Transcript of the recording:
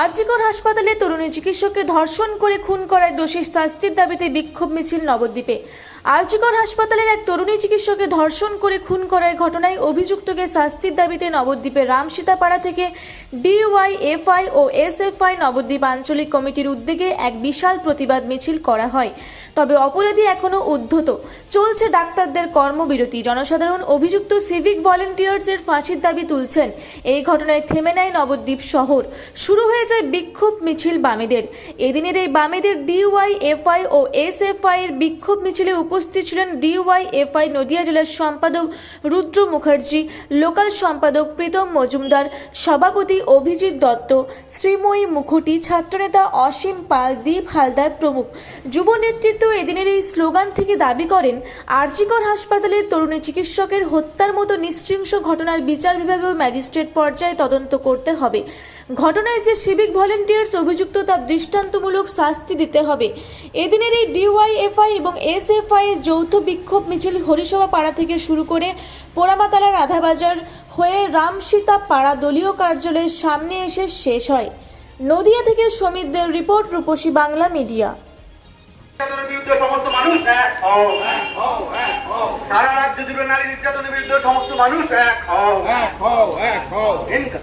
আরজিকর হাসপাতালে তরুণী চিকিৎসককে ধর্ষণ করে খুন করায় দোষী শাস্তির দাবিতে বিক্ষোভ মিছিল নবদ্বীপে। আরজিকর হাসপাতালের এক তরুণী চিকিৎসককে ধর্ষণ করে খুন করার ঘটনায় অভিযুক্তকে শাস্তির দাবিতে নবদ্বীপের রামসীতাপাড়া থেকে ডিওয়াইএফআই ও এসএফআই নবদ্বীপ আঞ্চলিক কমিটির উদ্যোগে এক বিশাল প্রতিবাদ মিছিল করা হয়। তবে অপরাধী এখনও উদ্ধত। চলছে ডাক্তারদের কর্মবিরতি। জনসাধারণ, অভিযুক্ত সিভিক ভলেন্টিয়ার্সের ফাঁসির দাবি তুলছেন। এই ঘটনায় থেমে নেয় নবদ্বীপ শহর। শুরু হয়ে যায় বিক্ষোভ মিছিল বামেদের। এদিনের এই বামেদের ডিওয়াইএফআই ও এসএফআই এর বিক্ষোভ মিছিলে উপস্থিত ছিলেন ডিওয়াই ডিওয়াইএফআই নদিয়া জেলার সম্পাদক রুদ্র মুখার্জি, লোকাল সম্পাদক প্রীতম মজুমদার, সভাপতি অভিজিৎ দত্ত, শ্রীময়ী মুখুটি, ছাত্রনেতা অসীম পাল, দীপ হালদার প্রমুখ। যুব নেতৃত্ব এদিনের এই স্লোগান থেকে দাবি করেন, আরজিকর হাসপাতালের তরুণী চিকিৎসকের হত্যার মতো নিশ্চিংস ঘটনার বিচার বিভাগীয় ম্যাজিস্ট্রেট পর্যায়ে তদন্ত করতে হবে। ঘটনায় যে সিভিক ভলেন্টিয়ার্স অভিযুক্ত তার দৃষ্টান্তমূলক শাস্তি দিতে হবে। এদিনের এই ডিওয়াইএফআই এবং এসএফআই এর যৌথ বিক্ষোভ মিছিল হরিসভা পাড়া থেকে শুরু করে পোড়ামাতালা রাধাবাজার হয়ে রামসীতা পাড়া দলীয় কার্যালয়ের সামনে এসে শেষ হয়। নদিয়া থেকে সমিতদের রিপোর্ট রূপসী বাংলা মিডিয়া। সমস্ত মানুষ এক হও সারা রাজ্য জুড়ে নারী নির্যাতনের বিরুদ্ধে সমস্ত মানুষ এক হও। এক হও এক হও। ইনকা-